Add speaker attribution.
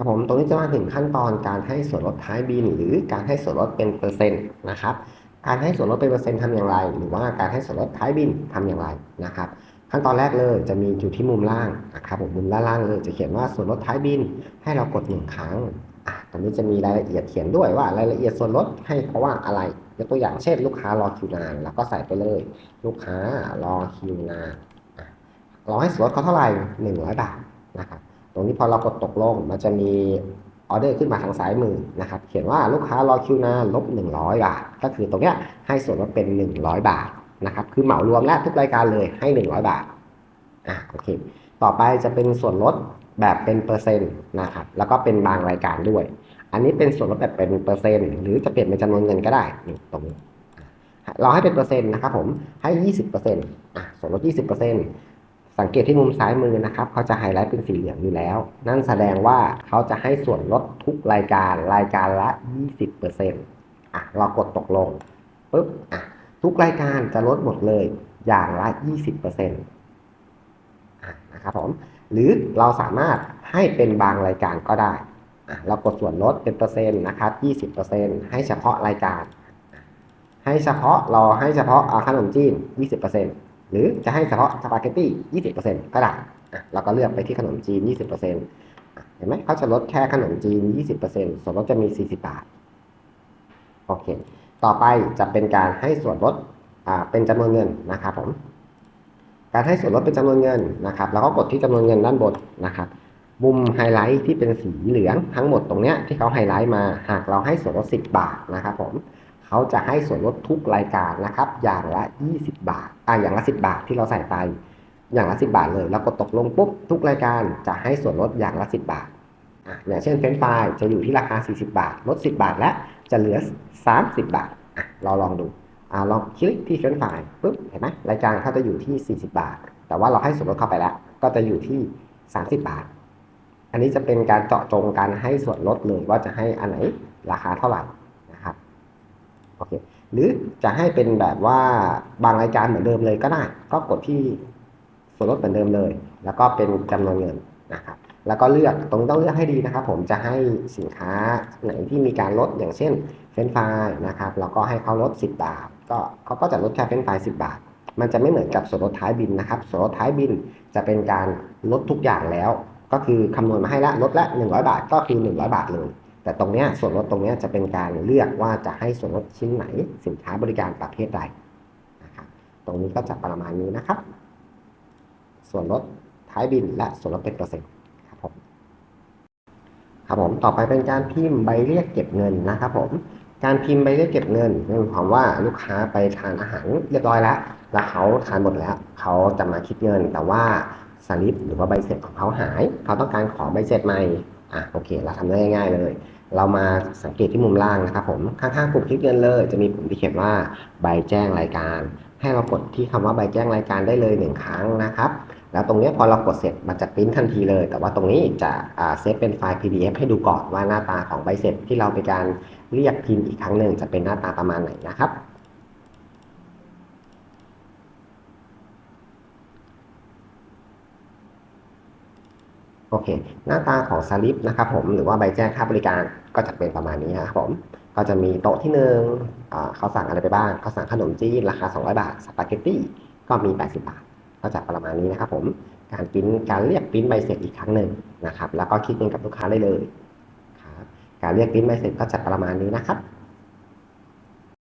Speaker 1: ครับผมตรงนี้จะมาถึงขั้นตอนการให้ส่วนลดท้ายบิน หรือการให้ส่วนลดเป็นเปอร์เซ็นต์นะครับ การให้ส่วนลดเป็นเปอร์เซ็นต์ทำอย่างไร หรือว่าการให้ส่วนลดท้ายบินทำอย่างไรนะครับ ขั้นตอนแรกเลยจะมีอยู่ที่มุมล่างนะครับผมมุมด้านล่างเลยจะเขียนว่าส่วนลดท้ายบิน ให้เรากดหนึ่งครั้งตรงนี้จะมีรายละเอียดเขียนด้วยว่ารายละเอียดส่วนลดให้เพราะว่าอะไรยกตัวอย่างเช่น ลูกค้ารอคิวนานแล้วก็ใส่ไปเลย ลูกค้ารอคิวนานเราให้ส่วนลดเขาเท่าไหร่หนึ่งร้อยบาทนะครับ ตรงนี้พอเรากดตกลงมันจะมีออเดอร์ขึ้นมาทางซ้ายมือนะครับ เขียนว่าลูกค้ารอคิวนานลบ 100 บาท ก็คือตรงเนี้ยให้ส่วนลดเป็น 100 บาทนะครับ คือเหมารวมและทุกรายการเลยให้ 100 บาท อะโอเค ต่อไปจะเป็นส่วนลดแบบเป็นเปอร์เซ็นต์นะครับ แล้วก็เป็นบางรายการด้วย อันนี้เป็นส่วนลดแบบเป็นเปอร์เซ็นต์หรือจะเปลี่ยนเป็นจำนวนเงินก็ได้นี่ตรงนี้ เราให้เป็นเปอร์เซ็นต์นะครับผม ให้ 20%อะส่วนลด 20% สังเกตที่มุมซ้ายมือนะครับเขาจะไฮไลท์เป็นสีเหลืองอยู่แล้ว นั่นแสดงว่าเขาจะให้ส่วนลดทุกรายการรายการละ 20%อะเรากดตกลงปุ๊บอะทุกรายการจะลดหมดเลยอย่างละ 20%อะนะครับผมหรือเราสามารถให้เป็นบางรายการก็ได้อะเรากดส่วนลดเป็นเปอร์เซ็นต์นะครับ 20%ให้เฉพาะรายการ ให้เฉพาะเราให้เฉพาะอ่าขนมจีน 20% หรือจะให้เฉพาะสปาเกตตี้ 20%ก็ได้เราก็เลือกไปที่ขนมจีน 20%อะเห็นไหมเขาจะลดแค่ขนมจีน 20%ส่วนลดจะมี 40 บาท โอเค ต่อไปจะเป็นการให้ส่วนลดอ่าเป็นจำนวนเงินนะครับผม การให้ส่วนลดเป็นจำนวนเงินนะครับ แล้วก็กดที่จำนวนเงินด้านบนนะครับ มุมไฮไลท์ที่เป็นสีเหลืองทั้งหมดตรงเนี้ยที่เขาไฮไลท์มา หากเราให้ส่วนลด 10 บาทนะครับผม เขาจะให้ส่วนลดทุกรายการนะครับ อย่างละ 20 บาทอ่าอย่างละ 10 บาทที่เราใส่ไป อย่างละ 10 บาทเลย แล้วกดตกลงปุ๊บทุกรายการจะให้ส่วนลดอย่างละ 10 บาทอะอย่างเช่นเฟรนฟรายจะอยู่ที่ราคา 40 บาท ลด 10 บาทและจะเหลือ 30 บาทอะเราลองดูอ่าลองคลิกที่เฟรนฟรายปุ๊บเห็นไหมรายการเขาจะอยู่ที่ 40 บาท แต่ว่าเราให้ส่วนลดเข้าไปแล้ว ก็จะอยู่ที่ 30 บาท อันนี้จะเป็นการเจาะจงการให้ส่วนลดเลยว่าจะให้อันไหนราคาเท่าไหร่ โอเคหรือจะให้เป็นแบบว่าบางรายการเหมือนเดิมเลยก็ได้ ก็กดที่ส่วนลดเหมือนเดิมเลย แล้วก็เป็นจำนวนเงินนะครับแล้วก็เลือกตรงต้องเลือกให้ดีนะครับ ผมจะให้สินค้าไหนที่มีการลดอย่างเช่นเฟรนฟรายนะครับแล้วก็ให้เขาลด 10 บาท ก็เขาก็จะลดแค่เฟรนฟราย10 บาท มันจะไม่เหมือนกับส่วนลดท้ายบินนะครับ ส่วนลดท้ายบินจะเป็นการลดทุกอย่างแล้ว ก็คือคำนวณมาให้ละลดละ 100 บาทก็คือ 100 บาทเลย แต่ตรงนี้ส่วนลดตรงนี้จะเป็นการเลือกว่าจะให้ส่วนลดชิ้นไหนสินค้าบริการประเภทใดนะครับตรงนี้ก็จะประมาณนี้นะครับ ส่วนลดท้ายบินและส่วนลดเป็นเปอร์เซ็นต์ครับผมครับผมต่อไปเป็นการพิมพ์ใบเรียกเก็บเงินนะครับผมการพิมพ์ใบเรียกเก็บเงินนั่นหมายความว่าลูกค้าไปทานอาหารเรียบร้อยแล้ว แล้วเขาทานหมดแล้ว เขาจะมาคิดเงินแต่ว่าสลิปหรือว่าใบเสร็จของเขาหาย เขาต้องการขอใบเสร็จใหม่ อะโอเคเราทำได้ง่าย ๆ เลย เรามาสังเกตที่มุมล่างนะครับผมข้างๆปุ่มคลิกเงินเลย จะมีปุ่มที่เขียนว่าใบแจ้งรายการ ให้เรากดที่คำว่าใบแจ้งรายการได้เลยหนึ่งครั้งนะครับแล้วตรงนี้พอเรากดเสร็จมันจะปริ้นทันทีเลย แต่ว่าตรงนี้จะเซฟเป็นไฟล์ PDF ให้ดูก่อนว่าหน้าตาของใบเสร็จที่เราไปการเรียกพิมพ์อีกครั้งหนึ่งจะเป็นหน้าตาประมาณไหนนะครับ โอเค หน้าตาของสลิปนะครับผมหรือว่าใบแจ้งค่าบริการก็จะเป็นประมาณนี้ครับผมก็จะมีโต๊ะที่หนึ่งเขาสั่งอะไรไปบ้างเขาสั่งขนมจีนราคา 200 บาทสปาเกตตี้ก็มี 80 บาทก็จะประมาณนี้นะครับผมการปริ้นการเรียกปริ้นใบเสร็จอีกครั้งหนึ่งนะครับแล้วก็คิดเงินกับลูกค้าได้เลยครับการเรียกปริ้นใบเสร็จก็จะประมาณนี้นะครับ